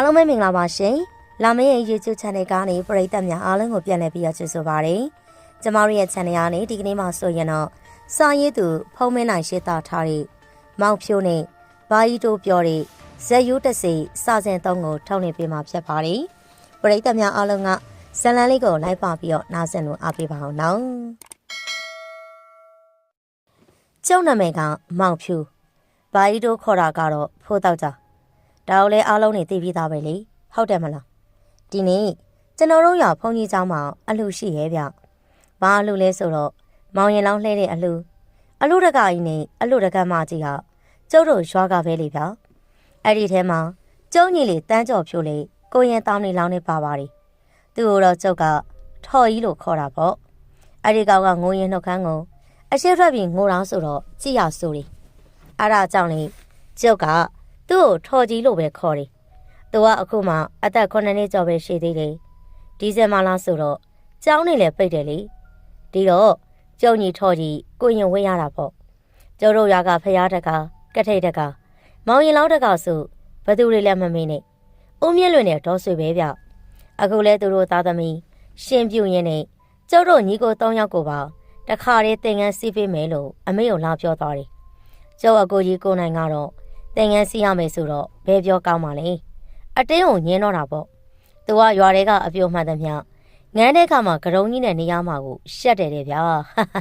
အားလုံးပဲမင်္ဂလာပါရှင်။လာမင်းရဲ့ YouTube Channel ကနေပရိသတ်များအားလုံးကိုပြန်လည်ပြီးရချစ်ဆိုပါရစေ။ကျမတို့ရဲ့ Channel ကနေဒီကနေ့မှဆိုရင်တော့စာရေးသူဖုံးမင်းနိုင်ရှင်းတာထားတဲ့မောင်ဖြိုးနဲ့ဘာကြီးတို့ပြောတဲ့ဇက်ယူတစီစာစဉ်သုံးကိုထုတ်နေပေးမှာဖြစ်ပါတယ်။ပရိသတ်များအားလုံးကဇလန်လေးကိုလိုက်ပါပြီးတော့နားဆင်လို့အားပေးပါအောင်နော်။ကျုံနာမည်ကမောင်ဖြူဘာကြီးတို့ခေါ်တာကတော့ဖိုးတော့ကြ။ ဒါကိုလည်းအားလုံးနေသိပြီးသားပဲလေ။ဟုတ်တယ်မလား။ဒီနေ့ကျွန်တော်တို့ရဖုန်ကြီးเจ้าမှာအလှရှိရဲ့ဗျ။ဘာအလှလဲဆိုတော့မောင်ရင်လောင်းလှဲတဲ့အလှအလှတကကြီးနဲ့အလှတကမကြီးဟာကျုပ်တို့ရွာကပဲလေဗျ။အဲ့ဒီထဲမှာကျုံကြီးလေးတန်းကြော်ဖြိုးလေးကိုရင်တောင်းနေလောင်းနေပါပါတယ်။သူ့ကိုတော့ကျုပ်ကထော်ကြီးလို့ခေါ်တာပေါ့။အဲ့ဒီကောင်ကငိုရင်နှုတ်ခမ်းကိုအရှိထွက်ပြီးငိုတောင်းဆိုတော့ကြည်ရဆိုတယ်။အဲ့ဒါကြောင့်လေကျုပ်က သူ့ကိုထော်ကြီးလို့ပဲခေါ်တယ်။သူကအခုမှအသက်9နှစ်ကျော်ပဲရှိသေးတယ်။ဒီဇင်ဘာလဆိုတော့ကျောင်းနေလည်းပိတ်တယ်လေ။ဒီတော့ကျုံကြီးထော်ကြီးကိုရင်ဝေးရတာပေါ့။ကျုပ်တို့ရွာကဖရားတက်ကကထိတ်တက်ကမောင်ရင်လောင်းတက်ကဆိုဘသူတွေလည်းမမင်းနဲ့။ဦးမြင့်လွင်နဲ့ဒေါ်ဆွေပဲဗျ။အခုလဲသူတို့သားသမီးရှင်ပြူရင်နဲ့ကျုပ်တို့ညီကို၃ယောက်ကိုပါတခါတည်းသင်ငန်းစီးပေးမယ်လို့အမေကလာပြောသွားတယ်။ကျုပ်အကိုကြီးကိုနိုင်ကတော့ သင်ငန်းစီးရမယ်ဆိုတော့ဘယ်ပြောကောင်းပါလဲ။အတင်းကိုညင်းတော့တာပေါ့။သူကရွာတွေကအပြိုမှန်သမျှငန်းတဲ့ခါမှာကရုံကြီးနဲ့နေရမှာကိုရှက်တယ်တဲ့ဗျာ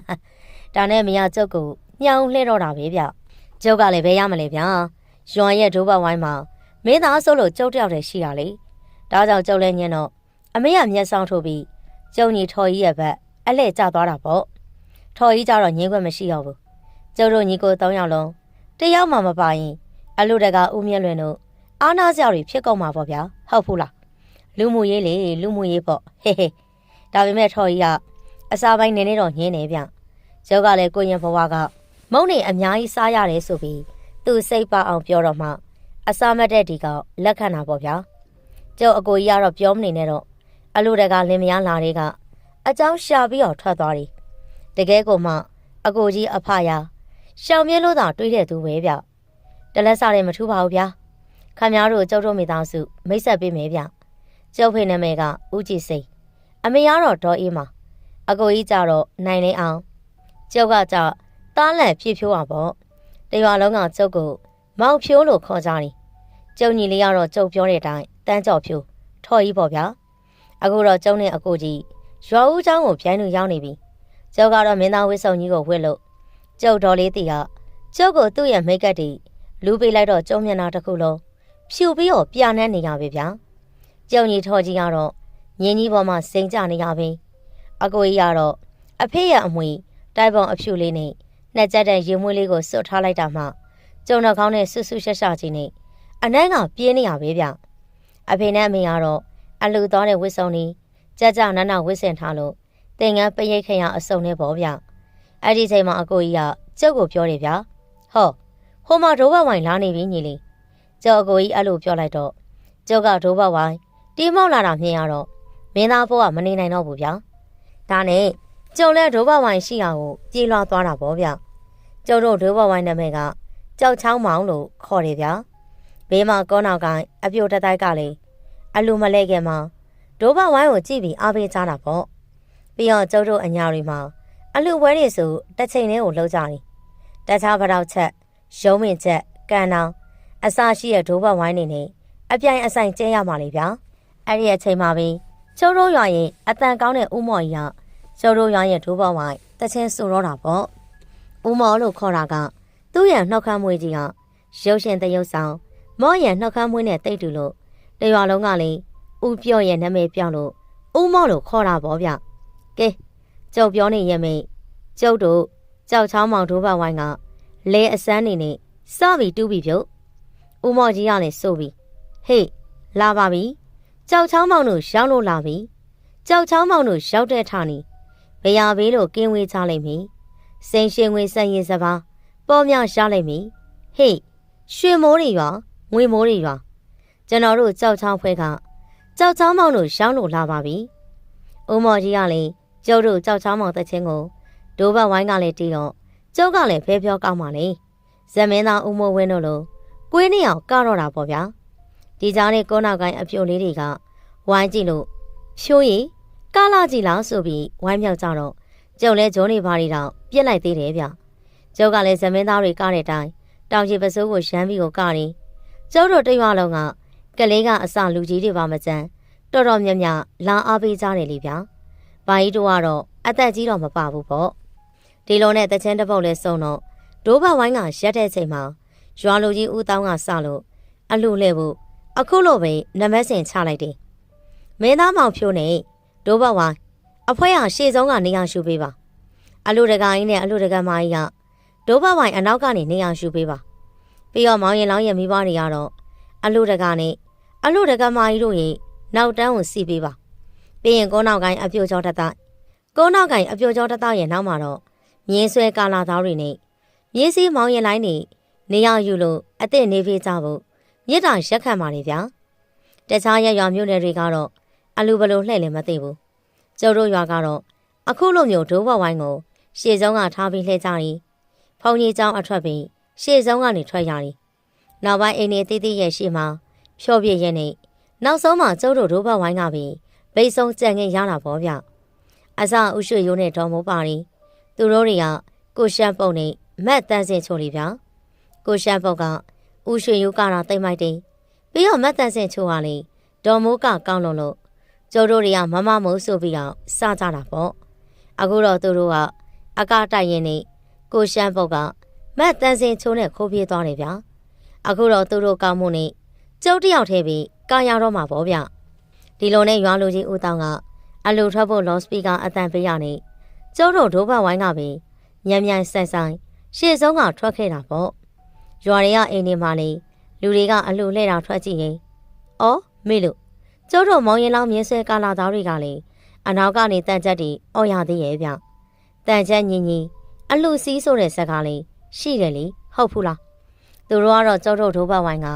။ဒါနဲ့မရကျုပ်ကိုညောင်လှဲတော့တာပဲဗျ။ကျုပ်ကလည်းဘယ်ရမလဲဗျာ။ရွာရဲ့ဒိုးဘဝိုင်းမှာမင်းသားဆိုလို့ကျုပ်တယောက်တည်းရှိတာလေ။ဒါကြောင့်ကျုပ်လည်းညင်းတော့အမေကမျက်စောင်းထိုးပြီးကျုံကြီးထော်ကြီးရဲ့ဘက်အလှဲ့ကျသွားတာပေါ့။ထော်ကြီးကြတော့ငင်းခွင့်မရှိတော့ဘူး။ကျုပ်တို့ညီကို၃ယောက်လုံးတယောက်မှမပါရင် အလူတကဦးမြင့်လွင်တို့အာနာစရာတွေဖြစ်ကုန်မှာပေါ့ဗျာဟုတ်ဘူးလားလူမှုရေးလေလူမှုရေးပေါ့ဟေးဟေးဒါပေမဲ့ထော်ကြီးကအစာပိုင်းနေနေတော့ညင်းနေဗျကျုပ်ကလည်းကိုရင်ဘဝကမုံနေအများကြီးစားရတယ်ဆိုပြီးသူစိတ်ပါအောင်ပြောတော့မှအစာမတ်တဲ့ဒီကောင်လက်ခံတာပေါ့ဗျာကျုပ်အကိုကြီးကတော့ပြောမနေနဲ့တော့အလူတကလင်မယားလာတွေကအเจ้าရှာပြီးတော့ထွက်သွားတယ်တကယ်ကိုမှအကိုကြီးအဖယာရှောင်မြဲလို့သာတွေးတဲ့သူပဲဗျ တလက်စားတယ်မထူးပါဘူးဗျာခမများတို့ကျုပ်တို့မိသားစုမိတ်ဆက်ပေးမယ်ဗျကျုပ်ဖေနာမည်ကဦးကြည်စိန်အမေကတော့ဒေါ်အေးမအကိုကြီးကြတော့နိုင်နေအောင်ကျုပ်ကကြတားလန့်ဖြည့်ဖြိုးအောင်ပေါ့တရွာလုံးကကျုပ်ကိုမောင်ဖြိုးလို့ခေါ်ကြတယ်ကျုံညီလေးကတော့ကျုပ်ပြောတဲ့အတိုင်းတန်းကြော်ဖြိုးထော်ကြီးပေါ့ဗျာအခုတော့ကျုံနဲ့အကိုကြီးရွာဦးเจ้าကိုဖြိုင်းလို့ရောက်နေပြီကျုပ်ကတော့မင်းသားဝစ်စုံကြီးကိုဝှက်လို့ကျုပ်တော်လေးတီကကျုပ်ကိုသူ့ရဲ့မိတ်ကပ်တီ လူပေးလိုက်တော့ကျုံမျက်နှာတစ်ခုလုံးဖြူပြီးတော့ပြာနှမ်းနေရပြီဗျာကျုံကြီးထော်ကြီးကတော့ညင်းကြီးပေါ်မှာစိန်ကြနေရပြီအကိုကြီးကတော့အဖေရဲ့အမွေတိုက်ပေါင်အဖြူလေးနဲ့နှက်ကြတဲ့ရေမွေးလေးကိုစွတ်ထားလိုက်တာမှကျုံတော်ကောင်းတဲ့ဆွဆွရှက်ရှက်ကြီးနဲ့အနန်းကပြင်းနေရပဲဗျအဖေနဲ့အမေကတော့အလူတော်တဲ့ဝစ်စုံကြီးကြကြနနဝစ်စင်ထားလို့တင်ငန်းပရိတ်ခရအစုံနဲ့ပေါ့ဗျအဲ့ဒီချိန်မှာအကိုကြီးကကျုပ်ကိုပြောတယ်ဗျဟော ဟိုမှာဒိုးဘဝိုင်လာနေပြီညီလေးကျော်အကိုကြီးအဲ့လိုပြောလိုက်တော့ကျုပ်ကဒိုးဘဝိုင်တီးမောက်လာတာမြင်ရတော့မင်းသားဖို့ကမနေနိုင်တော့ဘူးဗျာဒါနဲ့ကျုံလဲဒိုးဘဝိုင်ရှိအောင်ကိုပြေးလွှားသွားတာပေါ့ဗျကျုံတို့ဒိုးဘဝိုင်နာမည်ကကြောက်ချောင်းမောင်လို့ခေါ်တယ်ဗျာဘေးမှာကောနောက်ကအပြိုတတိုက်ကလေအလူမလဲခင်မှာဒိုးဘဝိုင်းကိုကြည့်ပြီးအားပေးကြတာပေါ့ပြီးတော့ကျုပ်တို့အညာတွေမှာအလူပွဲတွေဆိုတစ်ချိန်လေးကိုလှုပ်ကြတယ်တခြားဗတောက်ချက် ရုံးမင်ချက်ကန်နောင်အစရှိတဲ့ဒိုးဘဝိုင်းနေနေအပြိုင်အဆိုင်ကျင်းရမှာလေဗျာအဲ့ဒီအချိန်မှာပဲကျုပ်တို့ရွာရဲ့အတန်ကောင်းတဲ့ဦးမော်ကြီးကကျုပ်တို့ရွာရဲ့ဒိုးဘဝိုင်းတချင်းဆိုတော့တာပေါ့ဦးမော်လို့ခေါ်တာကသူ့ရဲ့နှောက်ခမ်းမွေးကြီးကရုပ်ရှင်တရုပ်ဆောင်မော့ရဲ့နှောက်ခမ်းမွေးနဲ့တိတ်တူလို့တရွာလုံးကလည်းဦးပြော့ရဲ့နာမည်ပြောင်းလို့ဦးမော့လို့ခေါ်တာပေါ့ဗျကဲကျုပ်ပြောနေရဲ့မိတ်ကျုပ်တို့ကြောက်ချောင်းမောင်ဒိုးဘဝိုင်းက လဲအစမ်းနေနဲ့စပြီတူးပြီပြုတ်ဦးမော်ကြီးကလည်းစိုးပြီဟေးလာပါပြီကြောက်ချောင်းမောင်တို့ရောက်လို့လာပြီကြောက်ချောင်းမောင်တို့ရောက်တဲ့ထာနီဘယ်ရဘေးလို့ကင်းဝေးချလိုက်ပြီစိန်ရှင်ငွေစက်ရင်စပါးပေါ်မြောက်ရှားလိုက်ပြီဟေးရွှေမိုးတွေရွာငွေမိုးတွေရွာကျွန်တော်တို့ကြောက်ချောင်းဖွဲကကြောက်ချောင်းမောင်တို့ရောက်လို့လာပါပြီဦးမော်ကြီးကလည်းကျုပ်တို့ကြောက်ချောင်းမောင်တချင်းကိုဒိုးဘဝိုင်းကလည်းတီးတော့ ကျုပ်ကလည်းဖဲပြောကောင်းပါလေဇမင်းသားဦးမိုးဝင်းတို့လိုကွေးနေအောင်ကတော့တာပေါ့ဗျာဒီကြားနဲ့ကိုနောက်ကိုင်းအပြိုလေးတွေကဝိုင်းကြည့်လို့ဖြိုးရီကားလာကြည့်လားဆိုပြီးဝိုင်းမြောက်ကြတော့ကျုပ်လဲဂျုံးနေပါရီတော့ပြစ်လိုက်သေးတယ်ဗျကျုပ်ကလည်းဇမင်းသားတွေကားတဲ့အတိုင်းတောင်ချီပစိုးကိုရမ်းပြီးကိုကားနေကျုပ်တို့တိတ်ဝလုံးကကလေးကအစလူကြီးတွေပါမကြမ်းတော်တော်များများလာအားပေးကြတယ်လေဗျာဘာကြီးတို့ကတော့အသက်ကြီးတော့မပါဘူးပေါ့ ဒီလိုနဲ့တချင်းတစ်ပုတ်လဲစုံတော့ဒိုးဘဝိုင်းကရက်တဲ့ချိန်မှာရွာလူကြီးဦးတောင်းကစလို့အလှလဲဖို့အခုလိုပဲနမစင်ချလိုက်တယ်မင်းသားမောင်ဖြိုးနဲ့ဒိုးဘဝိုင်းအဖွဲဟာရှေ့ဆုံးကနေရာရှူပေးပါအလူတကာကြီးနဲ့အလူတကာမကြီးကဒိုးဘဝိုင်းအနောက်ကနေနေရာရှူပေးပါပြီးတော့မောင်ရင်လောင်းရဲ့မိဘတွေကတော့အလူတကာနဲ့အလူတကာမကြီးတို့ရဲ့နောက်တန်းကိုစီးပေးပါပြီးရင်ကိုနောက်ကိုင်းအပြိုကျော်တတကိုနောက်ကိုင်းအပြိုကျော်တတရဲ့နောက်မှာတော့ မြင်းဆွဲကာလာသားတွေနဲ့မြင်းစည်းမောင်ရင်လိုင်းနေနေရာယူလို့အစ်စ်နေပြေးကြဖို့မြစ်တာရက်ခံပါလေဗျာတခြားရရွာမြို့နယ်တွေကတော့အလူဘလို့လှည့်လည်းမသိဘူးကျုပ်တို့ရွာကတော့အခုလိုမျိုးဒိုးဘဝိုင်းကိုရှေ့ဆုံးကထားပြီးလှည့်ကြတယ်ဖုန်ကြီးเจ้าအထွက်ပြီးရှေ့ဆုံးကနေထွက်ရတယ်နောက်ပိုင်းအိမ်နေတီးတီးရဲ့ရှေ့မှာဖြောပြည့်ရဲ့နဲ့နောက်ဆုံးမှာကျုပ်တို့ဒိုးဘဝိုင်းကပြီးဗိတ်ဆုံးကြံငင်ရတာပေါ့ဗျအစဥရွှေရိုးနဲ့ဒေါ်မိုးပါရီ သူတို့တွေကကိုရှမ်းပုံနဲ့မတ်တန်းစင်ချိုလီဗျာကိုရှမ်းပုံကဥရွှေရိုးကတော့တိတ်မိုက်တယ်ပြီးတော့မတ်တန်းစင်ချိုကလေဒေါ်မိုးကကောင်းလုံးလို့ကျုပ်တို့တွေကမမမိုးဆိုပြီးတော့စကြတာပေါ့အခုတော့သူတို့ကအကတိုက်ရင်နေကိုရှမ်းပုတ်ကမတ်တန်းစင်ချိုးနဲ့ခိုးပြေးသွားတယ်ဗျာအခုတော့သူတို့ကောင်းမှုနဲ့ကျုပ်တယောက်ထဲပြီးကာရတော့မှာပေါ့ဗျဒီလိုနဲ့ရွာလူကြီးဦးတောင်းကအလူထွက်ဖို့လော့စပီကာအတန်ပေးရနေ ကျုပ်တို့ဒိုးဘဝိုင်းကပြီးညံ့ညံ့ဆိုင်ဆိုင်ရှေ့ဆုံးကထွက်ခဲ့တာပေါ့ရွာတွေကအိမ်တွေမှာလေလူတွေကအလှလှဲ့တာထွက်ကြည့်ရင်အော်မေလို့ကျုပ်တို့မောင်ရင်လောင်းမြင်းဆွဲကာလာသားတွေကလေအနောက်ကနေတန်ချက်တီအော်ရသေးရဲ့ဗျတန်ချက်ညီညီအလှစီးဆိုတဲ့ဇက်ကားလေးရှိတယ်လေဟုတ်ဘူးလားသူတို့ကတော့ကျုပ်တို့ဒိုးဘဝိုင်းက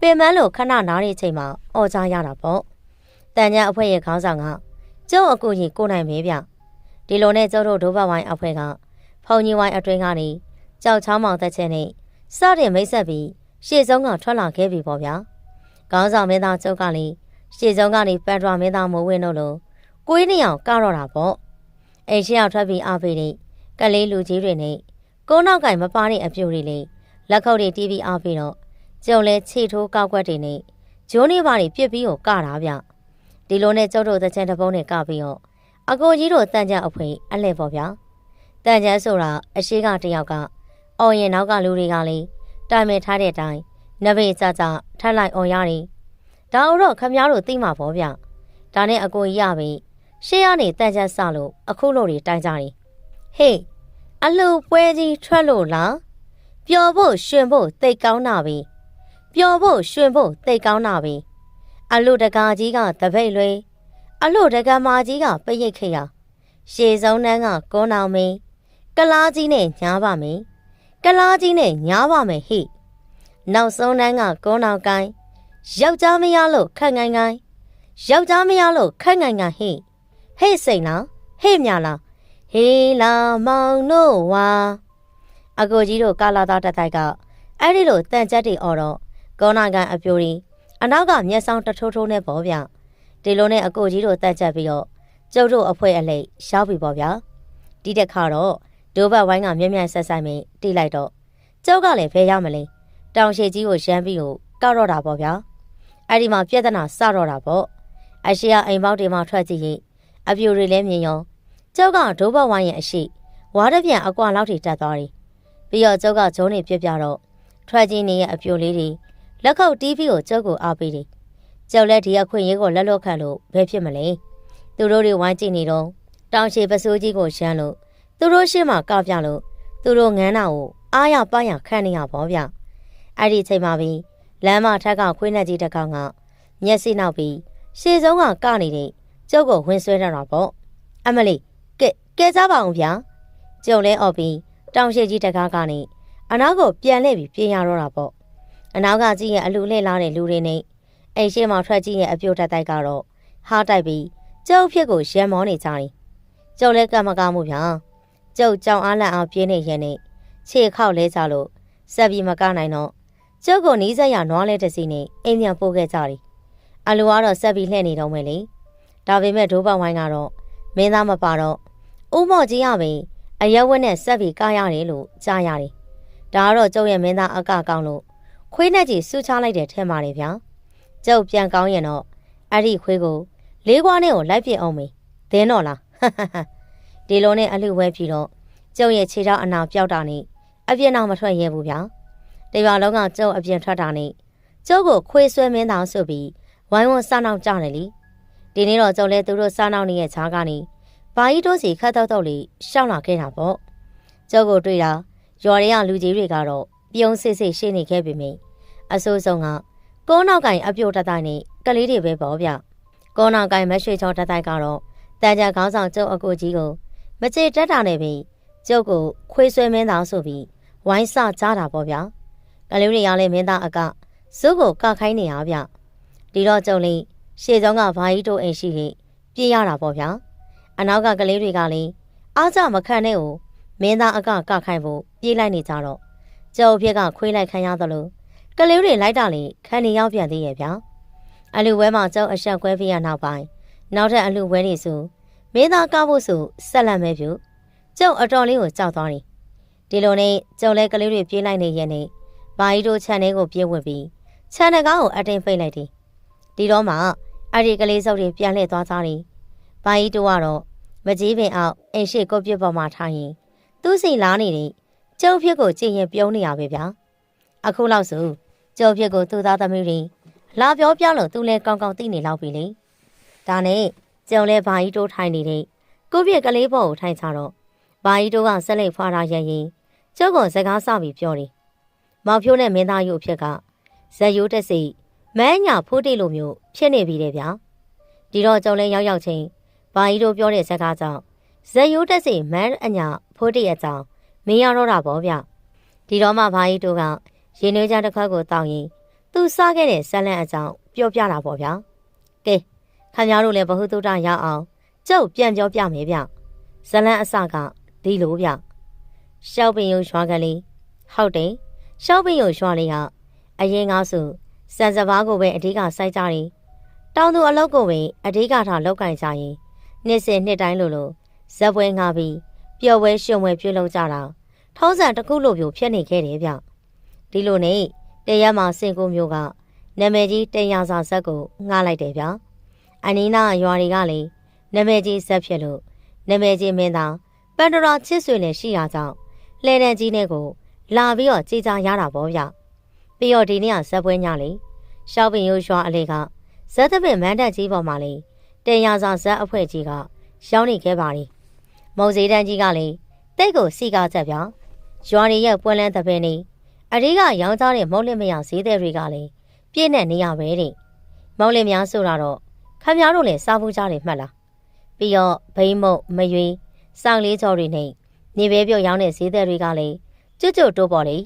ပင်မလို့ခဏနားတဲ့အချိန်မှာအော်ကြရတာပေါ့တန်ချက်အဖွဲ့ရဲ့ခေါင်းဆောင်ကကျုပ်အကူကြီးကိုနိုင်ပဲဗျ ဒီလိုနဲ့ကျုပ်တို့ဒိုးဘဝိုင်းအဖွဲ့ကဖုန်ကြီးဝိုင်းအတွင်းကနေကြောက်ချောင်းမောင်သက်ချက်နဲ့စတဲ့မိတ်ဆက်ပြီးရှေ့ဆုံးကထွက်လာခဲ့ပြီပေါ့ဗျာခေါင်းဆောင်မင်းသားကျုပ်ကလည်းရှေ့ဆုံးကနေပန်ထွာမင်းသားမိုးဝင်းတို့လိုကိုင်းနေအောင်ကတော့တာပေါ့အိမ်ရှိအောင်ထွက်ပြီးအားပေးတဲ့ကလေးလူကြီးတွေနဲ့ကိုနောက်ကင်မပါတဲ့အပြိုတွေလေလက်ခုပ်တွေတီးပြီးအားပေးတော့ကျုံလဲခြေထိုးကောက်ွက်တွေနဲ့ဂျိုးနေပါတွေပြစ်ပြီးကိုကတာဗျဒီလိုနဲ့ကျုပ်တို့တချင်တပုံးနဲ့ကပြီးတော့ အကိုကြီးတို့တန်ကြအဖွေအလှဲ့ပေါ့ဗျာတန်ကြဆိုတာအရှိကတယောက်ကအော်ရင်နောက်ကလူတွေကလေတိုင်မဲ့ထားတဲ့အတိုင်းနဘေးကြကြထက်လိုက်အောင်ရတယ်ဒါတော့ခမည်းတော်သိမှာပေါ့ဗျဒါနဲ့အကိုကြီးရပြီရှေ့ကနေတန်ကြဆလို့အခုလို့တွေတိုင်ကြတယ်ဟေးအလှပွဲကြီးထွက်လို့လားပျော်ဖို့ရှင်ဖို့တိတ်ကောင်းတာပဲပျော်ဖို့ရှင်ဖို့တိတ်ကောင်းတာပဲအလှတကာကြီးကတပိတ်လွေ အလှတကမာကြီးကပိတ်ရိတ်ခေရရှေဆုံးနှန်းကကုန်းအောင်မင်းကလားကြီးနဲ့ညားပါမင်းကလားကြီးနဲ့ညားပါမယ်ဟိနောက်ဆုံးနှန်းကကုန်းအောင်ကိုင်းယောက်ျားမရလို့ခက်ငိုင်းငိုင်းယောက်ျားမရလို့ခက်ငိုင်းငိုင်းဟိဟေ့စိန်လားဟေ့မြလားဟေးလာမောင်တို့ဝါအကိုကြီးတို့ကာလာသားတက်တိုက်ကအဲ့ဒီလိုတန်ကြက်တွေအော်တော့ကောနာကန်အပြိုးကြီးအနောက်ကမျက်စောင်းတထိုးထိုးနဲ့ပေါ့ဗျ ဒီလိုနဲ့အကိုကြီးတို့တန်ကြက်ပြီးတော့ကျုပ်တို့အဖွဲအလိတ်ရောက်ပြီပေါ့ဗျာဒီတက်ခါတော့ဒိုးဘဝိုင်းကမြက်မြက်ဆက်ဆိုင်မင်းတိလိုက်တော့ကျုပ်ကလည်းဖဲရမလဲတောင်ရှိကြီးကိုရမ်းပြီးကိုကောက်တော့တာပေါ့ဗျာအဲ့ဒီမှာပြဿနာစတော့တာပေါ့အရှိအအိမ်ပေါက်တွေမှာထွက်ကြည့်ရင်အပြိုတွေလည်းမြင်ရောကျုပ်ကဒိုးဘဝိုင်းရဲ့အရှိဝါးတပြန်အကွာလောက်ထိတက်သွားတယ်ပြီးတော့ကျုပ်ကဂျုံးနေပြပြတော့ထွက်ချင်းနေရဲ့အပြိုလေးတွေလက်ခုပ်တီးပြီးကိုကျုပ်ကိုအားပေးတယ် ကျုပ်လည်းဒီအခွင့်အရေးကိုလက်လွတ်ခံလို့ဘယ်ဖြစ်မလဲသူတို့တွေဝိုင်းကြည့်နေတော့တောင်ရှိပစိုးကြီးကိုရှမ်းလို့သူတို့ရှေ့မှာကောက်ပြလို့သူတို့ငန်းနာကိုအားရပါရခံနေရပါဗျအဲ့ဒီချိန်မှာပြီးလမ်းမထက်ကခွေးနဲ့ကြီးတစ်ကောင်ကမျက်စိနောက်ပြီးရှေ့ဆုံးကကနေတယ်ကျုပ်ကိုဝင်ဆွဲတော့တာပေါ့အမလီကဲကဲစားပါအောင်ဗျာကျုံလဲអော်ပြီးတောင်ရှိကြီးတကားကနေအနောက်ကိုပြန်လှည့်ပြီးပြင်ရတော့တာပေါ့အနောက်ကကြည့်ရဲ့အလူလှည့်လာတဲ့လူတွေနဲ့ အိမ်ရှိမှထွက်ကြည့်ရဲ့အပြုတ်တက်တိုက်ကတော့ဟားတိုက်ပြီးကျုပ်ဖြစ်ကိုရံမောနေကြတယ်ကျုပ်လဲကမကမှုဗျာကျုပ်ကြောင်အားလန့်အောင်ပြင်းနေရဲ့နဲ့ခြေခောက်လဲကြလို့ဆက်ပြီးမကနိုင်တော့ကျုပ်ကိုနီးစက်ရနွားလဲတစ်စီနဲ့အိမ်ပြန်ပို့ခဲ့ကြတယ်အလူကတော့ဆက်ပြီးလှည့်နေတော့မယ်လေဒါပေမဲ့ဒိုးပတ်ဝိုင်းကတော့မင်းသားမပါတော့ဥမော့ကြီးရပင်အရက်ဝက်နဲ့ဆက်ပြီးကားရတယ်လို့ကြားရတယ်ဒါကတော့ကျုပ်ရဲ့မင်းသားအကကောင်းလို့ခွေးနဲ့ကြီးဆူချလိုက်တယ်ထဲမှာလေဗျာ ကျုပ်ပြန်ကောင်းရင်တော့အဲ့ဒီခွေးကိုလေးခွားနဲ့ကိုလိုက်ပြစ်အောင်မေးဒင်းတော့လားဒီလိုနဲ့အလှဝဲပြီးတော့ကျုပ်ရဲ့ခြေထောက်အနာပြောက်တာနဲ့အပြင်းအောင်မထွက်ရဲဘူးဗျာတရွာလုံးကကျုပ်အပြင်းထွက်တာနဲ့ကျုပ်ကိုခွေးဆွဲမင်းတောင်ဆိုပြီးဝိုင်းဝန်းစားနောက်ကြတယ်လीဒီနေ့တော့ကျုပ်လည်းသူတို့စားနောက်နေတဲ့ခြားကနေဘာကြီးတို့စီခတ်တော့တော့လေးရှောင်းလာခဲ့တာပေါ့ကျုပ်ကိုတွေ့တာရွာတွေကလူကြီးတွေကတော့ပြုံးစစ်စစ်ရှင်းနေခဲ့ပြီမိအဆိုးဆုံးက ကိုးနောက်ကင်အပြုတ်တတိုင်းနဲ့ကလေးတွေပဲပေါ့ဗျကိုးနောက်ကင်မရွှေချောတတိုင်းကတော့တန်ကြခေါင်းဆောင်ကျုပ်အကိုကြီးကိုမကြေတက်တာနဲ့ပြီးကျုပ်ကိုခွေးဆွဲမင်းသားဆိုပြီးဝိုင်းစကြတာပေါ့ဗျာကလေးတွေကလည်းမင်းသားအကဇုတ်ကိုကခိုင်းနေရဗျဒီတော့ကျုံလေးရှေ့ဆုံးကဘာကြီးတို့အိမ်ရှိလေပြေးရတာပေါ့ဗျာအနောက်ကကလေးတွေကလည်းအားကြမခံနဲ့ကိုမင်းသားအကကခိုင်းဖို့ပြေးလိုက်နေကြတော့ကျုပ်ဖြစ်ကခွေးလိုက်ခံရသလို ကလေးတွေလိုက်တာလေခံနေရောက်ပြန်သေးရဲ့ဗျာအလူဝဲမှာကျုပ်အဆက်ကွဲပြရနောက်ပိုင်းနောက်ထပ်အလူဝဲနေဆိုမင်းသားကောက်ဖို့ဆိုဆက်လက်မဲပြူကျုပ်အတော်လေးကိုကြောက်သွားတယ်ဒီလိုနဲ့ကျုပ်လည်းကလေးတွေပြေးလိုက်နေရဲ့နဲ့ဘာကြီးတို့ခြံထဲကိုပြေးဝင်ပြီးခြံတကားကိုအတင်းဖိတ်လိုက်တယ်ဒီတော့မှအဲ့ဒီကလေးစုပ်တွေပြန်လှည့်သွားကြတယ်ဘာကြီးတို့ကတော့မကြီးပင်အောင်အိမ်ရှိကိုပြစ်ပေါ်မှာထားရင်သူ့စိတ်လားနေတဲ့ကျုပ်ဖြစ်ကိုကြင်ရင်ပြုံးနေရပဲဗျာအခုလောက်ဆို ကျုပ်ဖြစ်ကိုသူ့သားသမီးတွေလာပြောပြလို့သူလည်းကောင်းကောင်းသိနေလောက်ပြီလေဒါနဲ့ကျုံလဲဘာကြီးတိုးထိုင်နေတဲ့ကိုပြက်ကလေးပေါ်ကိုထိုင်ချတော့ဘာကြီးတိုးကဆက်လက်ဖွာထားရရင်ကျုပ်ကစကားစပြီးပြောတယ်မောင်ဖြိုးနဲ့မင်းသားရုပ်ဖြစ်ကဇက်ရိုးတက်စီမန်းညာဖိုးတိတ်လိုမျိုးဖြစ်နေပြီတဲ့ဗျာဒီတော့ကျုံလဲရောက်ရောက်ချင်းဘာကြီးတိုးပြောတဲ့စကားကြောင့်ဇက်ရိုးတက်စီမန်းအညာဖိုးတိတ်အကြောင်းမင်းရတော့တာပေါ့ဗျဒီတော့မှဘာကြီးတိုးက ရင်နှွေးချတစ်ခွက်ကိုတောင်းရင်သူစားခဲ့တဲ့ဇက်လန့်အကြောင်းပြောပြတာပေါ့ဗျာကဲခင်ဗျားတို့လည်းဘ ഹു တုတ္တရအောင်ကျုပ်ပြန်ပြောပြမယ်ဗျဇလန်းအစကဒီလိုဗျရှောက်ပင်ယုံရွာကလေးဟုတ်တယ်ရှောက်ပင်ယုံရွာလေးဟာအရင်ကဆိုစံစဘာကိုပဲအဓိကစိုက်ကြတယ်တောင်သူအလုပ်ကိုပဲအဓိကထားလောက်ကင်ကြရင်နှစ်စဉ်နှစ်တိုင်းလိုလိုဇက်ပွဲငါပြီးပျော်ပွဲရှင်ပွဲပြုလုပ်ကြတာထုံးစံတစ်ခုလိုမျိုးဖြစ်နေခဲ့တယ်ဗျ ဒီလိုနဲ့တရက်မှာစင်ကိုမျိုးကနာမည်ကြီးတင်ရစာဇက်ကိုငှားလိုက်တယ်ဗျာအနီးနားရွာတွေကလည်းနာမည်ကြီးဇက်ဖြစ်လို့နာမည်ကြီးမင်းသားပန်ဒရာချစ်ဆွေနဲ့ရှိရာကြောင့်လှဲတန်းကြီးနဲ့ကို လာပြီးတော့ကြည်ကြရတာပေါ့ဗျပြီးတော့ဒီနေ့ကဇက်ပွဲညလေရှောက်ပင်ရိုးရွာအလေကဇက်သပင်မန်းတက်ကြီးပေါ်မှာလေတင်ရစာဇက်အဖွဲ့ကြီးကရောင်းနေခဲ့ပါလေမုံစည်းတန်းကြီးကလည်းတိတ်ကိုစီကားချက်ဗျာရွာတွေရဲ့ပွဲလန်းသပင်နေ အရိကရောင်းကြတဲ့မုံလင့်မရဈေးသည်တွေကလည်းပြည့်နဲ့နေရပဲတဲ့မုံလင့်များဆိုတာတော့ခမများတို့လည်းစားဖို့ကြတယ်မှတ်လားပြီးတော့ဘိမ့်မုတ်မရွေးစောင်းလေးကြော်တွေနဲ့နေပဲပြော့ရောင်းတဲ့ဈေးသည်တွေကလည်းကျွတ်ကျွတ်တိုးပေါ်လေ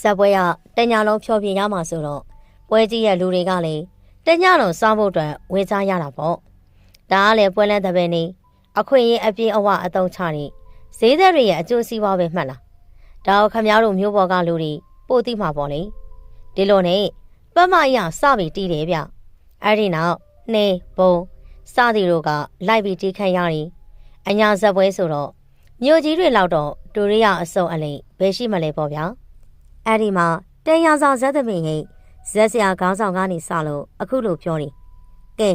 ဇက်ပွဲကတညာလုံးဖြောပြရမှာဆိုတော့ပွဲကြီးရဲ့လူတွေကလည်းတညလုံးစားဖို့အတွက်ဝေးစားရတာပေါ့ဒါကလည်းပွဲလန်းတဲ့ပဲနေအခွင့်အရေးအပြည့်အဝအသုံးချနေဈေးသည်တွေရဲ့အကျိုးစီးပွားပဲမှတ်လား ဒါခမများတို့မျိုးပေါ်ကလူတွေပို့သိမှာပေါ့လေဒီလိုနဲ့ပတ်မရစပြီးတီးတယ်ဗျအဲ့ဒီနောက်နှင်းဘုံစသည်တို့ကလိုက်ပြီးတီးခန့်ရရင်အညာဇက်ပွဲဆိုတော့မြို့ကြီးတွေလောက်တော့ဒူရိယအစုံအလိဘယ်ရှိမလဲပေါ့ဗျာအဲ့ဒီမှာတန်ရဆောင်ဇက်သမီးဟိဇက်ဆရာခေါင်းဆောင်ကနေစလို့အခုလိုပြောတယ်ကဲ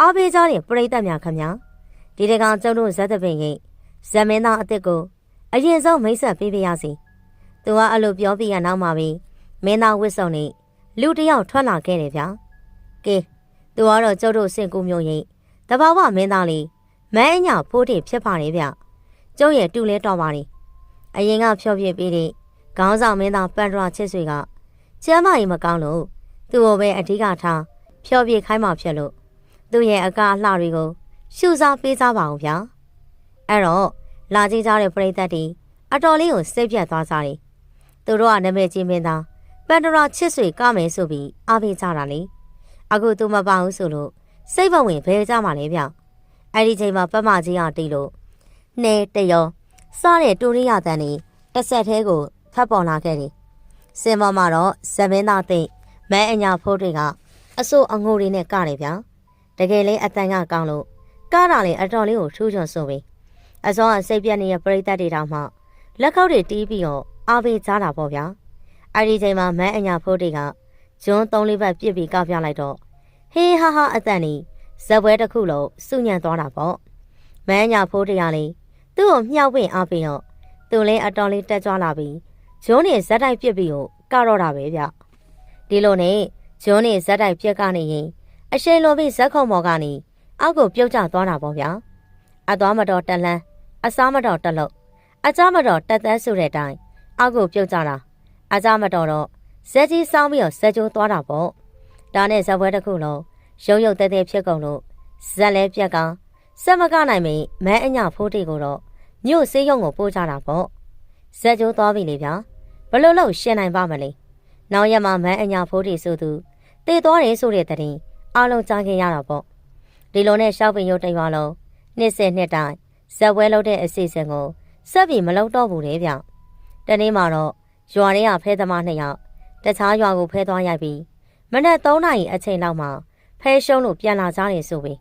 အားပေးကြတဲ့ပြိတ္တများခမညာဒီတကောင်ကျုံတို့ဇက်သမီးဟိဇက်မင်းသားအစ်စ်ကို အရင်ဆုံးမိတ်ဆက်ပေးပြရစီသူကအဲ့လိုပြောပြီးရနောက်မှာပဲမင်းသားဝစ်စုံနဲ့လူတယောက်ထွက်လာခဲ့တယ်ဗျာကဲသူကတော့ကျုပ်တို့စင်ကူမျိုးရင်တဘာဝမင်းသားလေးမန်းအညာဖိုးတင်ဖြစ်ပါတယ်ဗျကျုပ်ရဲ့တူလဲတော်ပါနေအရင်ကဖြောပြပေးတဲ့ခေါင်းဆောင်မင်းသားပန်ဒရာချစ်ဆွေကကျမ်းမာရေးမကောင်းလို့သူ့ကိုပဲအဓိကထားဖြောပြခိုင်းမှဖြစ်လို့သူ့ရဲ့အကာအလှတွေကိုရှုစားပေးစားပါအောင်ဗျာအဲ့တော့ လာကြည့်ကြတဲ့ပရိသတ်တွေအတော်လေးကိုစိတ်ပြတ်သွားကြတယ်သူတို့ကနာမည်ကြီးမင်းသားပန်ဒရာချစ်ဆွေကမယ်ဆိုပြီးအားပေးကြတာလေအခုသူမပါဘူးဆိုလို့စိတ်ဘဝင်ဘယ်ကြမှာလဲဗျအဲ့ဒီချိန်မှာပတ်မကြီးကတီးလို့နှဲတရောစားတဲ့တူရိယတန်နေတစ်ဆက်သေးကိုဖတ်ပေါ်လာခဲ့တယ်စင်ပေါ်မှာတော့ဇမင်းသားသိမ့်မဲအညာဖိုးတွေကအစိုးအငိုတွေနဲ့ကတယ်ဗျာတကယ်လေးအတန်ကကောင်းလို့ကားတာလေအတော်လေးကိုထူးချွန်ဆိုပြီး အစောကစိတ်ပြက်နေတဲ့ပရိသတ်တွေတောင်မှလက်ခောက်တွေတီးပြီးတော့အားပေးကြတာပေါ့ဗျာအဲ့ဒီချိန်မှာမဲအညာဖိုးတွေကဂျွန်းသုံးလေးဘက်ပြစ်ပြီးကောက်ပြလိုက်တော့ဟေးဟာဟာအတန်นี่ဇပွဲတစ်ခုလုံးစုညံသွားတာပေါ့မဲအညာဖိုးတွေကလေသူ့ကိုမြှောက်ပင်အားပေးတော့သူလည်းအတော်လေးတက်ကြွလာပြီးဂျွန်းနဲ့ဇက်တိုက်ပြစ်ပြီးတော့ကတော့တာပဲဗျဒီလိုနဲ့ဂျွန်းနဲ့ဇက်တိုက်ပြက်ကနေရင်အရှိန်လိုပြီးဇက်ခုံမော်ကနေအောက်ကိုပြုတ်ကျသွားတာပေါ့ဗျာအသွားမတော်တက်လန်း အစားမတော်တက်လို့အကြမတော်တက်သက်ဆိုတဲ့အတိုင်းအောက်ကိုပြုတ်ကျတာအကြမတော်တော့ဇက်ကြီးစောင်းပြီးတော့ဇက်ကျိုးသွားတာပေါ့ဒါနဲ့ဇက်ပွဲတစ်ခုလုံးရုံရုပ်တဲတဲဖြစ်ကုန်လို့ဇက်လဲပြက်ကစက်မကနိုင်မီမဲအညာဖိုးတီကိုတော့မြို့စေးရုံကိုပို့ကြတာပေါ့ဇက်ကျိုးသွားပြီလေဗျာဘလို့လို့ရှင်းနိုင်ပါမလဲနောက်ရက်မှာမဲအညာဖိုးတီဆိုသူတည်သွားတယ်ဆိုတဲ့တဲ့ရင်အားလုံးကြားခဲ့ရတာပေါ့ဒီလိုနဲ့ရှောက်ပင်ရုပ်တရွာလုံးနှစ်စနှစ်တိုင်း ဇက်ဝဲလုပ်တဲ့အစီအစဉ်ကိုစက်ပြီးမလုပ်တော့ဘူးလေဗျတနေ့မှာတော့ရွာထဲကဖဲသမားနှစ်ယောက်တခြားရွာကိုဖဲသွားရိုက်ပြီးမနက်3နာရီအချိန်လောက်မှာဖဲရှုံးလို့ပြန်လာကြတယ်ဆိုပြီး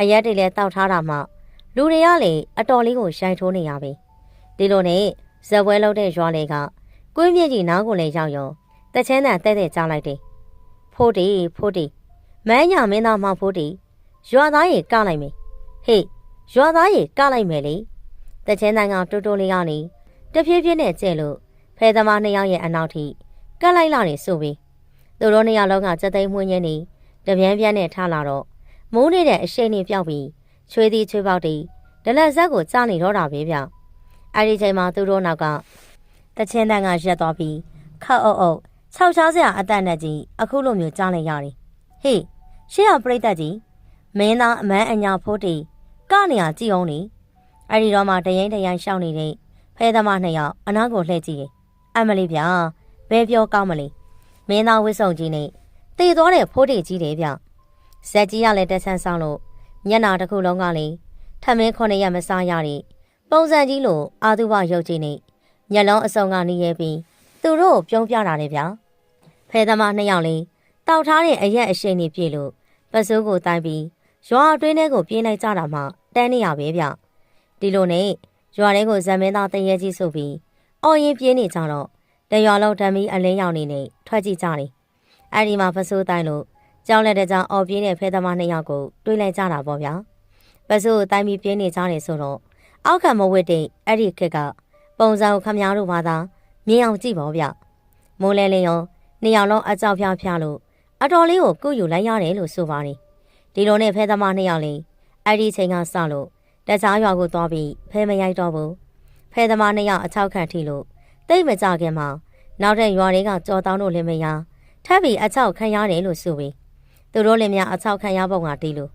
အရက်တွေလည်းတောက်ထားတာမှလူတွေကလေအတော်လေးကိုရှိုင်းထိုးနေရပြီဒီလိုနဲ့ဇက်ဝဲလုပ်တဲ့ရွာလေကကွင်းမြင့်ကြီးနားကိုလည်းရောက်ရောတချင်းတန်တဲ့တဲ့ကြားလိုက်တယ်ဖိုးတီဖိုးတီမန်းညာမင်းသားမဖိုးတီရွာသားရေကလိုက်မယ်ဟေး ရွာသားရေကလိုက်မယ်လေတချင်းတန်ကတိုးတိုးလေးကနေတဖြည်းဖြည်းနဲ့ကျဲလို့ဖဲသမားနှစ်ယောက်ရဲ့အနောက်ထိကတ်လိုက်လာနေဆိုပြီးသူတို့နှစ်ယောက်လုံးကစက်သိမ်းမှွင်းရင်းနေတပြန်းပြန်းနဲ့ထားလာတော့မိုးနေတဲ့အရှိန်နေပြောက်ပြီးချွေးသည်ချွေးပေါက်တီဒလက်ဇက်ကိုကြားနေတော့တာပဲဗျအဲ့ဒီချိန်မှာသူတို့နောက်ကတချင်းတန်ကရက်သွားပြီးခောက်အုပ်အုပ်ခြောက်ချားစရာအတန်နဲ့ကြီးအခုလိုမျိုးကြားလိုက်ရတယ်ဟေးရှေ့အောင်ပြိတ္တကြီးမင်းသားအမန်းအညာဖိုးတီ ကနေရကြည့်အောင်နေအဲ့ဒီတော့မှတရင်တရင်ရှောင်းနေတဲ့ဖဲသမားနှစ်ယောက်အနားကိုလှည့်ကြည့်တယ်အမလေးဗျာဘယ်ပြောကောင်းမလဲမင်းသားဝစ်စုံကြီးနဲ့တည်သွားတဲ့ဖိုးတီကြီးတယ်ဗျဇက်ကြီးကလည်းတက်ဆန်းဆောင်လို့မျက်နာတစ်ခုလုံးကလည်းထမင်းခုနှစ်ရက်မစားရတဲ့ပုံစံကြီးလိုအာသူဘရုပ်ကြီးနဲ့မျက်လုံးအစုံကနေရပြီးသူတို့ကိုပြုံးပြတာလေဗျာဖဲသမားနှစ်ယောက်လေးတောက်ထားတဲ့အရက်အရှိန်နေပြေလို့ပစိုးကိုတိုင်းပြီးရွာအတွင်းထဲကိုပြေးလိုက်ကြတာမှ တန်းနေရပဲဗျဒီလိုနဲ့ရွာထဲကိုဇံမင်းသားတရေကြီးဆိုပြီးအော်ရင်ပြေးနေကြတော့တရွာလုံးဓာမီအလင်းရောင်နေနေထွက်ကြည့်ကြတယ်အဲ့ဒီမှာပစိုးတိုင်းလို့ကြောင်းလက်တဲ့ကြောင်အော်ပြေးတဲ့ဖဲသမားနှစ်ယောက်ကိုတွေးလိုက်ကြတာပေါ့ဗျာပစိုးကိုတိုင်းပြီးပြေးနေကြတယ်ဆိုတော့အောက်ခံမဝစ်တဲ့အဲ့ဒီခက်ကပုံစံကိုခမများတို့ဘာသာမြင်အောင်ကြည့်ပါဗျမိုးလဲလင်းရောနှစ်ယောက်လုံးအကြောက်ဖျားဖျားလို့အတော်လေးကိုကုယူလိုက်ရတယ်လို့ဆိုပါတယ်ဒီလိုနဲ့ဖဲသမားနှစ်ယောက်လေး အဲ့ဒီချိန်ကစလို့တခြားရွာကိုသွားပြီးဖဲမရိုက်တော့ဘူးဖဲသမားနှစ်ယောက်အချောက်ခံထိလို့တိတ်မကြခင်မှာနောက်တဲ့ရွာတွေကကြော်တောင်းတို့လင်မယားထပ်ပြီးအချောက်ခံရတယ်လို့ဆိုပြီးသူတို့လင်မယားအချောက်ခံရပုံကတီးလို့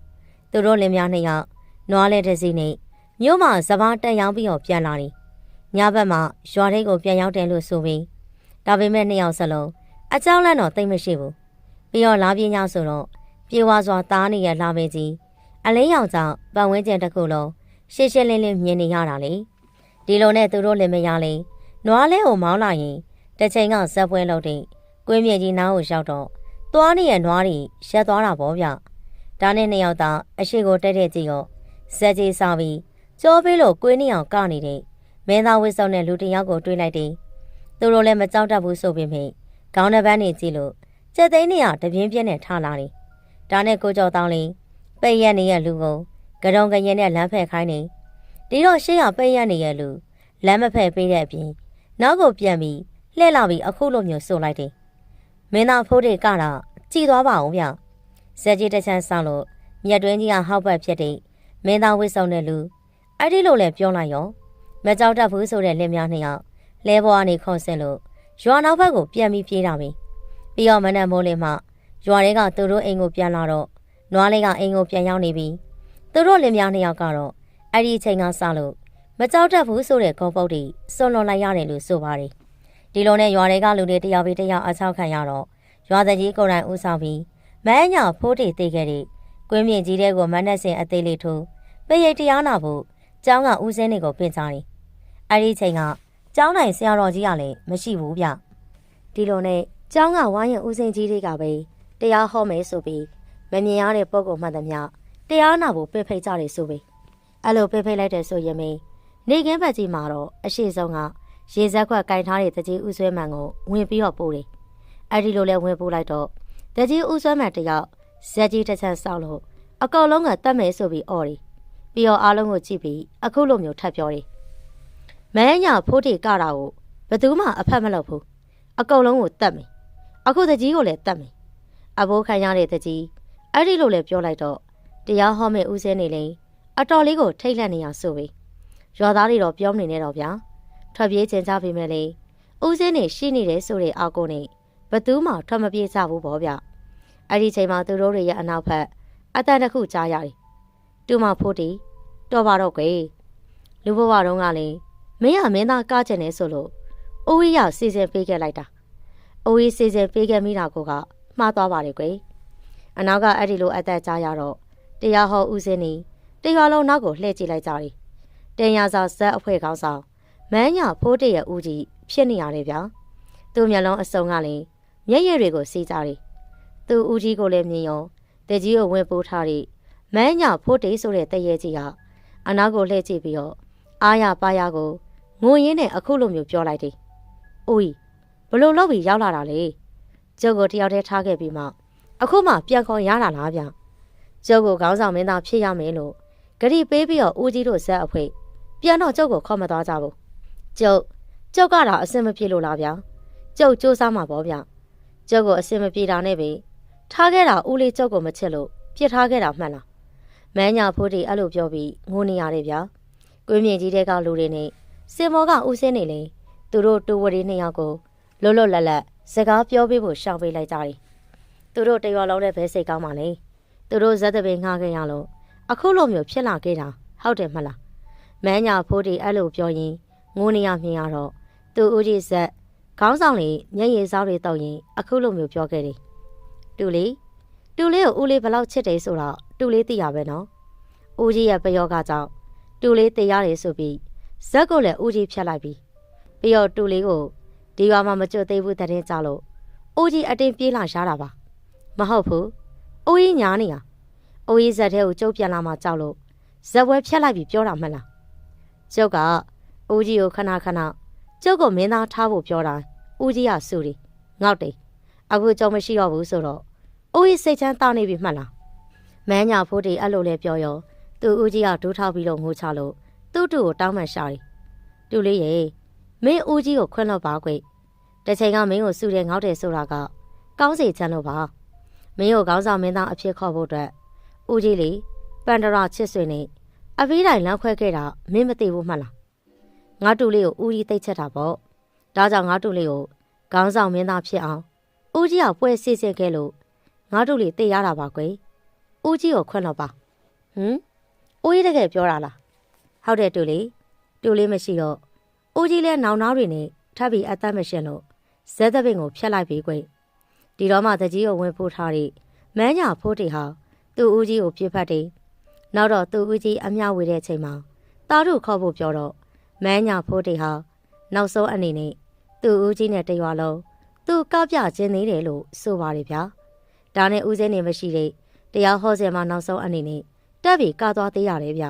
သူတို့လင်မယားနှစ်ယောက်နွားလဲတစ်စီးနဲ့မြို့မှာစပားတက်ရောင်းပြီးတော့ပြန်လာတယ်ညဘက်မှာရွာထိပ်ကိုပြန်ရောက်တယ်လို့ဆိုပြီးဒါပေမဲ့နှစ်ယောက်စလုံးအကြောင်းလန့်တော့တိတ်မရှိဘူးပြီးတော့လာပြင်းညဆိုတော့ပြေဝါစွာသားနေရလာမေကြီး အလင်းရောင်ကြောင့်ပတ်ဝန်းကျင်တစ်ခုလုံးရှင်းရှင်းလင်းလင်းမြင်နေရတာလေဒီလိုနဲ့သူတို့လည်းမရလေနွားလဲကိုမောင်းလာရင်တစ်ချိန်ကဇက်ပွဲလုပ်တဲ့ကွင်းမြေကြီးနားကိုရောက်တော့သွားနေရနွားတွေရက်သွားတာပေါ့ဗျဒါနဲ့နှစ်ယောက်သားအရှိကိုတက်တဲ့ကြည့်ရောဇက်ကြီးစားပြီးကြောပေးလို့ကွင်းနေအောင်ကနေတယ်မင်းသားဝစ်စုံတဲ့လူတစ်ယောက်ကိုတွေးလိုက်တယ်သူတို့လည်းမကြောက်တတ်ဘူးဆိုပေမဲ့ခေါင်းတစ်ပန်းနေကြည့်လို့ကြက်သိန်းနေရတပြင်းပြင်းနဲ့ထားလာတယ်ဒါနဲ့ကိုကျော်တောင်းလေး ပိတ်ရက်နေရလူကိုကရုံကရင်နဲ့လမ်းဖက်ခိုင်းနေဒီတော့ရှေ့ကပိတ်ရက်နေရလူလမ်းမဖက်ပေးတဲ့အပြင်နောက်ကိုပြန်ပြီးလှည့်လာပြီးအခုလိုမျိုးဆိုလိုက်တယ်မင်းသားဖိုးတွေကတော့ကြည်သွားပါအောင်ဗျဇက်ကြီးတစ်ချမ်းဆောင်လို့မြက်တွင်းကြီးကဟောက်ပတ်ဖြစ်တဲ့မင်းသားဝစ်စုံတဲ့လူအဲ့ဒီလိုလဲပြောလိုက်ရောမကြောက်တတ်ဘူးဆိုတဲ့လင်များနှစ်ယောက်လဲဘွားနေခုံဆင်းလို့ရွာနောက်ဘက်ကိုပြန်ပြီးပြေးတာပဲပြီးတော့မနက်မိုးလင်းမှရွာတွေကသူတို့အိမ်ကိုပြန်လာတော့ နွားလေးကအိမ်ကိုပြန်ရောက်နေပြီသူတို့လင်မယားနှစ်ယောက်ကတော့အဲ့ဒီအချိန်ကစလို့မကြောက်တတ်ဘူးဆိုတဲ့ခေါပုတ်တွေစွန့်လွန်လိုက်ရတယ်လို့ဆိုပါတယ်ဒီလိုနဲ့ရွာတွေကလူတွေတယောက်ပြီးတယောက်အချောက်ခံရတော့ရွာသားကြီးကိုယ်တိုင်ဦးဆောင်ပြီးမန်းညာဖိုးတေတေခဲ့တဲ့ကွင်းမြင့်ကြီးတဲ့ကိုမန်းနဲ့စင်အသေးလေးထိုးပိရိတ်တရားနာဖို့ကျောင်းကဦးစင်းတွေကိုပြင်ကြတယ်အဲ့ဒီအချိန်ကကျောင်းနိုင်ဆရာတော်ကြီးကလည်းမရှိဘူးဗျဒီလိုနဲ့ကျောင်းကဝိုင်းရင်ဦးစင်းကြီးတွေကပဲတရားဟောမယ်ဆိုပြီး မမြင်ရတဲ့ပုံကောင်မှန်သမျှတရားနာဖို့ပြဖိတ်ကြတယ်ဆိုပြီးအဲ့လိုပြဖိတ်လိုက်တဲ့ဆိုရင်မင်းနေကင်းဘက်ကြီးမှာတော့အရှိဆုံးကရေဇက်ခွက်ကင်ထားတဲ့တကြီးဦးဆွဲမှန်ကိုဝင်ပြီးတော့ပို့တယ်အဲ့ဒီလိုလဲဝင်ပို့လိုက်တော့တကြီးဦးဆွဲမှန်တယောက်ဇက်ကြီးတစ်ချက်ဆောက်လို့အကောင်လုံးကတတ်မယ်ဆိုပြီးអော်တယ်ပြီးတော့အားလုံးကိုကြည့်ပြီးအခုလိုမျိုးထပ်ပြောတယ်မဲညာဖိုးတီကတာကိုဘယ်သူမှအဖက်မလုပ်ဘူးအကောင်လုံးကိုတတ်မယ်အခုတကြီးကိုလည်းတတ်မယ်အဘိုးခံရတဲ့တကြီး အဲ့ဒီလိုလဲပြောလိုက်တော့တရားဟောမဲ့ဦးစင်းနေလေအတော်လေးကိုထိတ်လန့်နေအောင်ဆိုပြီးရွာသားတွေတော့ပြောမနေနဲ့တော့ဗျာထွက်ပြေးချင်ကြပြီမဲ့လေဦးစင်းနေရှိနေတယ်ဆိုတဲ့အောက်ကိုနေဘသူမှထွက်မပြေးကြဘူးပေါ့ဗျအဲ့ဒီချိန်မှာသူတို့တွေရဲ့အနောက်ဖက်အတန်တစ်ခုကြားရတယ်တူမဖိုးတီတော်ပါတော့ကွယ်လူဘဝတုန်းကလေမင်းရမင်းသားကားကျင်နေဆိုလို့အိုးကြီးရစီစဉ်ပေးခဲ့လိုက်တာအိုးကြီးစီစဉ်ပေးခဲ့မိတာကိုကမှားသွားပါတယ်ကွယ် အနောက်ကအဲ့ဒီလိုအသက်ကြားရတော့တရားဟောဦးစင်းနေတရွာလုံးနောက်ကိုလှည့်ကြည့်လိုက်ကြတယ်တင်ရစာဇက်အဖွဲ့ကောင်းဆောင်မန်းညာဖိုးတရဲ့ဦးကြီးဖြစ်နေရတယ်ဗျာသူ့မျက်လုံးအစုံကလည်းမျက်ရည်တွေကိုစီးကြတယ်သူ့ဦးကြီးကိုလည်းမြင်ရောတကြီးကိုဝင်ပိုးထားတဲ့မန်းညာဖိုးတေဆိုတဲ့တရေကြီးကအနောက်ကိုလှည့်ကြည့်ပြီးတော့အားရပါရကိုငိုရင်းနဲ့အခုလိုမျိုးပြောလိုက်တယ်။အိုးဘလို့လောက်ပြီးရောက်လာတာလေ။ကျုပ်ကိုတယောက်တည်းထားခဲ့ပြီးမှ အခုမှပြန်ခေါ်ရတာလားဗျ။ကျုပ်ကိုခေါင်းဆောင်မင်းသားဖြစ်ရမယ်လို့ဂရီပေးပြီးတော့ဦးကြီးတို့ဇက်အဖွဲပြန်တော့ကျုပ်ကိုခေါ်မသွားကြဘူး။ကျုပ်ကျုပ်ကတော့အစင်မပြေလို့လားဗျာ။ကျုပ်စူးစမ်းမှာပေါ့ဗျ။ကျုပ်ကိုအစင်မပြေတာနဲ့ပဲထားခဲ့တာဦးလေးကျုပ်ကိုမချစ်လို့ပြစ်ထားခဲ့တာမှန်လားမန်းညာဖိုးတီအဲ့လိုပြောပြီးငိုနေရတယ်ဗျာကွင်းမြင့်ကြီးတဲ့ကလူတွေနဲ့စင်မောကဦးစင်းနေလေသူတို့တူဝရီနှစ်ယောက်ကိုလွတ်လွတ်လပ်လပ်စကားပြောပေးဖို့ရှောင်ပေးလိုက်ကြတယ် သူတို့တရွာလုံးနဲ့ဘဲစိတ်ကောင်းပါလေသူတို့ဇက်တပင်ငှားခဲ့ရလို့အခုလိုမျိုးဖြစ်လာခဲ့တာဟုတ်တယ်မလားမန်းညာဖိုးတီအဲ့လိုပြောရင်ငိုနေရမြင်ရတော့သူဦးကြီးဇက်ခေါင်းဆောင်လေးမျက်ရည်စောင်းတွေတောက်ရင်အခုလိုမျိုးပြောခဲ့တယ်တူလေးတူလေးကိုဦးလေးဘလောက်ချစ်တယ်ဆိုတော့တူလေးသိရပဲနော်ဦးကြီးရဲ့ပယောကကြောင့်တူလေးသိရတယ်ဆိုပြီးဇက်ကိုလည်းဦးကြီးဖြတ်လိုက်ပြီးပြီးတော့တူလေးကိုဒီရွာမှာမကြွသေးဘူးတဲ့ကြလို့ဦးကြီးအတင်းပြေးလာရှားတာပါ မဟုတ်ဘူးဦးကြီးညာနေရဦးကြီးဇက်တဲ့ကိုကျုပ်ပြန်လာမှကြောက်လို့ဇက်ဝဲဖြတ်လိုက်ပြီးပြောတာမလားကျုပ်ကဦးကြီးကိုခဏခဏကျုပ်ကိုမင်းသားထားဖို့ပြောတာဦးကြီးကစူတယ်ငေါက်တယ်အခုကြုံမရှိတော့ဘူးဆိုတော့အိုးကြီးစိတ်ချမ်းတောင်းနေပြီမှတ်လားမန်းညာဖိုးတီအဲ့လိုလဲပြောရောသူဦးကြီးကဒူးထောက်ပြီးတော့ငိုချလို့သူ့တူကိုတောင်းမှန်ရှာတယ်တူလေးရေမင်းဦးကြီးကိုခွင့်လွှတ်ပါကွတစ်ချိန်ကမင်းကိုစုတယ်ငေါက်တယ်ဆိုတာကကောင်းစီချမ်းလို့ပါ မင်းကိုခေါင်းဆောင်မင်းသားအဖြစ်ခေါ်ဖို့အတွက်ဦးကြီးလေပန်ဒရာချစ်ဆွေနဲ့အဖေးတိုင်းလမ်းခွဲခဲ့တာမင်းမသိဘူးမှတ်လားငါတူလေးကိုဦးကြီးသိချက်တာပေါ့ဒါကြောင့်ငါတူလေးကိုခေါင်းဆောင်မင်းသားဖြစ်အောင်ဦးကြီးကပွဲစီစဉ်ခဲ့လို့ငါတို့လေသိရတာပါကွယ်ဦးကြီးကိုခွင့်တော့ပါဟမ်ဦးကြီးတကယ်ပြောတာလားဟုတ်တယ်တူလေးတူလေးမရှိတော့ဦးကြီးလဲနောင်နာတွေနဲ့ထပ်ပြီးအသက်မရှင်လို့ဇက်သပင်ကိုဖျက်လိုက်ပြီကွယ် ဒီတော့မှတကြီးကိုဝင်ပို့ထားတဲ့မန်းညာဖိုးတီဟာသူ့ဦးကြီးကိုပြစ်ဖတ်တယ်နောက်တော့သူ့ဦးကြီးအမျှဝေတဲ့ချိန်မှာတားတို့ခေါ်ဖို့ပြောတော့မန်းညာဖိုးတီဟာနောက်ဆုံးအနေနဲ့သူ့ဦးကြီးနဲ့တရွာလုံးသူကပြခြင်းသေးတယ်လို့ဆိုပါတယ်ဗျာဒါနဲ့ဦးစင်းနေမရှိတဲ့တရားဟောစင်မှာနောက်ဆုံးအနေနဲ့တက်ပြီးကာသွားသေးရတယ်ဗျ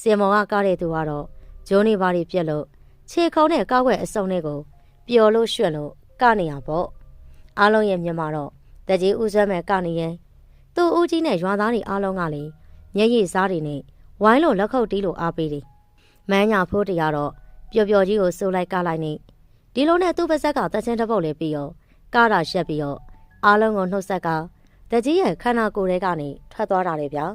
စင်မော်ကကားတဲ့သူကတော့ဂျိုးနေပါးပြက်လို့ခြေခုံနဲ့ကောက်ွက်အစုံတွေကိုပျော်လို့ရွှွက်လို့ကနေရပေါ့ အားလုံးရဲ့မြန်မာတော့တကြီးဦးစမ်းမဲ့ကနေရင်သူ့ဦးကြီးနဲ့ရွာသားတွေအားလုံးကလည်းမျက်ရည်စားတွေနဲ့ဝိုင်းလို့လက်ခုပ်တီးလို့အားပေးတယ်မန်းညာဖိုးတရားတော့ပျော်ပျော်ကြီးကိုစိုးလိုက်ကားလိုက်နေဒီလိုနဲ့သူ့ပါဇက်ကတချင်းတစ်ပုတ်လေးပြီးရောကားတာရှက်ပြီးတော့အားလုံးကိုနှုတ်ဆက်ကတကြီးရဲ့ခန္ဓာကိုယ်ထဲကနေထွက်သွားတာလေဗျာ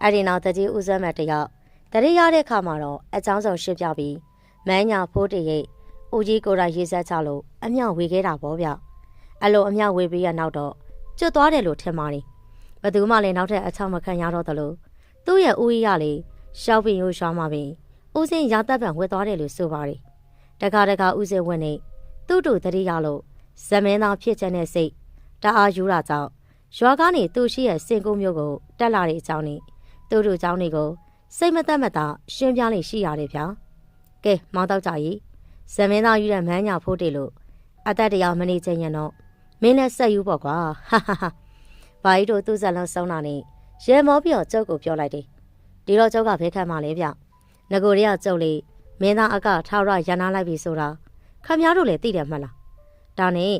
အဲ့ဒီနောက်တကြီးဦးစမ်းမတ်တယောက်တတိရတဲ့ခါမှာတော့အချောင်းဆောင်ရှင်းပြပြီးမန်းညာဖိုးတရိပ်ဦးကြီးကိုယ်တိုင်ရေးဆက်ချလို့အမြောက်ဝေခဲ့တာပေါ့ဗျ အဲ့လိုအမြောက်ဝေပြီးရနောက်တော့ကျွတ်သွားတယ်လို့ထင်ပါတယ်ဘသူမှလည်းနောက်ထပ်အချောင်းမခံရတော့သလိုသူ့ရဲ့ဦးကြီးကလေရှောက်ပင်ရိုးရှောင်းမှပင်ဦးစင်းရာတပ်ပံဝတ်သွားတယ်လို့ဆိုပါတယ်တခါတခါဦးစင်းဝင်းနေသူ့တူတတိရလို့ဇမင်းသားဖြစ်တဲ့စိတ်တအားယူတာကြောင့်ရွာကနေသူ့ရှိရဲ့စင်ကုန်းမျိုးကိုတက်လာတဲ့အကြောင်းနဲ့သူ့တို့เจ้าတွေကိုစိတ်မသက်မသာရှင်းပြလိရှိရတယ်ဗျာကဲမောင်တော့ကြကြီးဇမင်းသားယူတဲ့မန်းညာဖိုးတေလို့ အသက်တရားမနေချင်ရင်တော့ မင်းနဲ့ဆက်ယူပေါ့ကွာဟာဟာဟာဘာကြီးတို့သူ့ဇက်လုံးဆုံးတာနဲ့ရဲမောပြီးတော့ကျုပ်ကိုပြောလိုက်တယ်ဒီတော့ကျုပ်ကဘဲခံမှလဲဗျငကိုတွေကကျုပ်လေးမင်းသားအကထားရရန်နာလိုက်ပြီဆိုတာခမများတို့လည်းသိတယ်မှတ်လားဒါနဲ့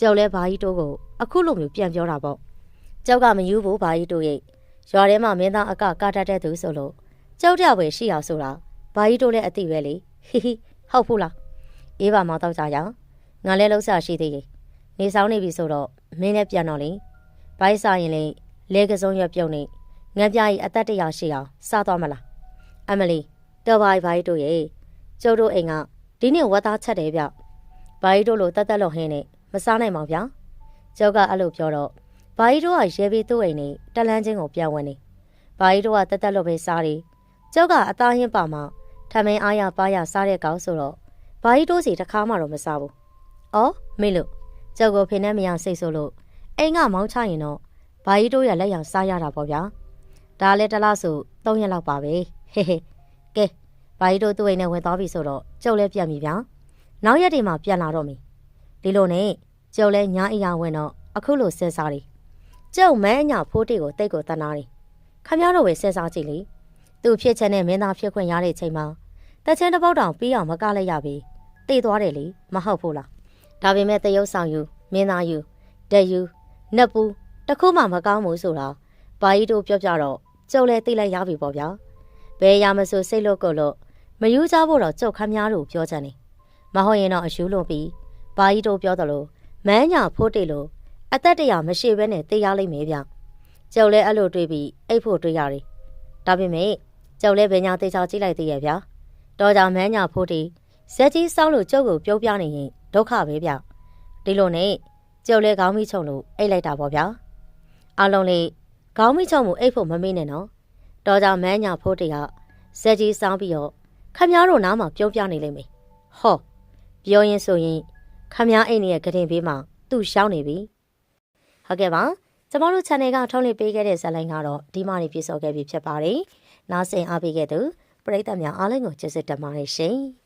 ကျုပ်လဲဘာကြီးတို့ကိုအခုလိုမျိုးပြန်ပြောတာပေါ့ကျုပ်ကမယူဘူးဘာကြီးတို့ရဲ့ရွာထဲမှာမင်းသားအကကားတတ်တဲ့သူဆိုလို့ကျုပ်တယောက်ပဲရှိအောင်ဆိုတာဘာကြီးတို့လည်းအသိပဲလေဟိဟိဟုတ်ဘူးလားအေးပါမောင်တော့ကြရအောင်ငါလည်းလှုပ်ရှားရှိသေးတယ် နေဆောင်နေပြီဆိုတော့မင်းလည်းပြန်တော့လေဘိုက်စားရင်လေလဲကစုံရွက်ပြုံးနေငန်းပြားကြီးအသက်တရာရှိအောင်စားသွားမလားအမလီတော်ပါဘာကြီးတို့ရဲ့ကျုပ်တို့အိမ်ကဒီနေ့ဝတ်သားချက်တယ်ဗျဘာကြီးတို့လိုတက်တက်လို့ဟင်းနေမစားနိုင်ပါဗျာကျုပ်ကအဲ့လိုပြောတော့ဘာကြီးတို့ကရဲပြီးသူ့အိမ်နေတလန်းချင်းကိုပြန်ဝင်နေဘာကြီးတို့ကတက်တက်လို့ပဲစားတယ်ကျုပ်ကအသားဟင်းပါမှထမင်းအားရပါရစားတဲ့ကောင်ဆိုတော့ဘာကြီးတို့စီတစ်ခါမှတော့မစားဘူး။အော်မေလို့ ကျုပ်ကိုဖင်နဲ့မရစိတ်ဆိုလို့အိမ်ကမောင်းချရင်တော့ဘာကြီးတို့ရဲ့လက်ရောက်စားရတာပေါ့ဗျာ။ဒါလည်းတစ်လားဆို၃ရက်လောက်ပါပဲ။ဟေးဟေးကဲဘာကြီးတို့သူ့အိမ်နဲ့ဝင်သွားပြီဆိုတော့ကျုပ်လည်းပြန်ပြီဗျာ။နောက်ရက်တွေမှာပြန်လာတော့မယ်။ဒီလိုနဲ့ကျုပ်လည်းညာအိယာဝင်တော့အခုလိုစဉ်းစားတယ်။ကျုပ်မဲအညာဖိုးတိကိုတိတ်ကိုတနာတယ်။ခမရတော့ပဲစဉ်းစားကြည့်လေ။သူ့ဖြစ်ချက်နဲ့မင်းသားဖြစ်ခွင့်ရတဲ့ချိန်မှာတက်ချင်းတစ်ပေါက်တောင်ပြီးအောင်မကလိုက်ရပြီ။တေးသွားတယ်လေမဟုတ်ဘူးလား။ ဒါပေမဲ့တရုပ်ဆောင်ယူမင်းသားယူတက်ယူနတ်ပူတခုမှမကောင်းဘူးဆိုတာဘာကြီးတို့ပြောပြတော့ကျုပ်လည်းသိလိုက်ရပြီပေါ့ဗျာ။ဘယ်ရမဆိုစိတ်လို့ကိုလို့မယူကြဖို့တော့ကျုပ်ခမများတို့ပြောချင်တယ်။မဟုတ်ရင်တော့အရှူးလို့ပြီးဘာကြီးတို့ပြောသလိုမန်းညာဖိုးတေလို့အသက်တရာမရှိဘဲနဲ့တေးရလိမ့်မယ်ဗျ။ကျုပ်လည်းအဲ့လိုတွေးပြီးအိတ်ဖို့တွေးရတယ်။ဒါပေမဲ့ကျုပ်လည်းဘယ်ညာတေချာကြည့်လိုက်သေးရဲ့ဗျာ။တော့ကြောင့်မန်းညာဖိုးတေဇက်ကြီးစောင်းလို့ကျုပ်ကိုပြုံးပြနေရင် ဒုက္ခပဲဗျ။ဒီလိုနဲ့ကျုပ်လည်းခေါင်းမိချုံလို့အိတ်လိုက်တာပေါ့ဗျာ။အလုံးလေးခေါင်းမိချုံမှုအိတ်ဖို့မမေ့နဲ့နော်။တော့ကြောင့်မန်းညာဖိုးတေကဇက်ကြီးစောင်းပြီးတော့ခမည်းတော်နားမှာပြုံးပြနေလိမ့်မယ်။ဟောပြောရင်ဆိုရင်ခမည်းအိမ်ရဲ့ကတင်ဘေးမှာသူ့ရှောင်းနေပြီ။ဟုတ်ကဲ့ပါ။ကျမတို့ channel ကထုတ်လွှင့်ပေးခဲ့တဲ့ဇာတ်လမ်းကတော့ဒီမှနေပြည့်စုံခဲ့ပြီဖြစ်ပါတယ်။နားဆင်အားပေးခဲ့သူပရိသတ်များအားလုံးကိုကျေးဇူးတင်ပါတယ်ရှင်။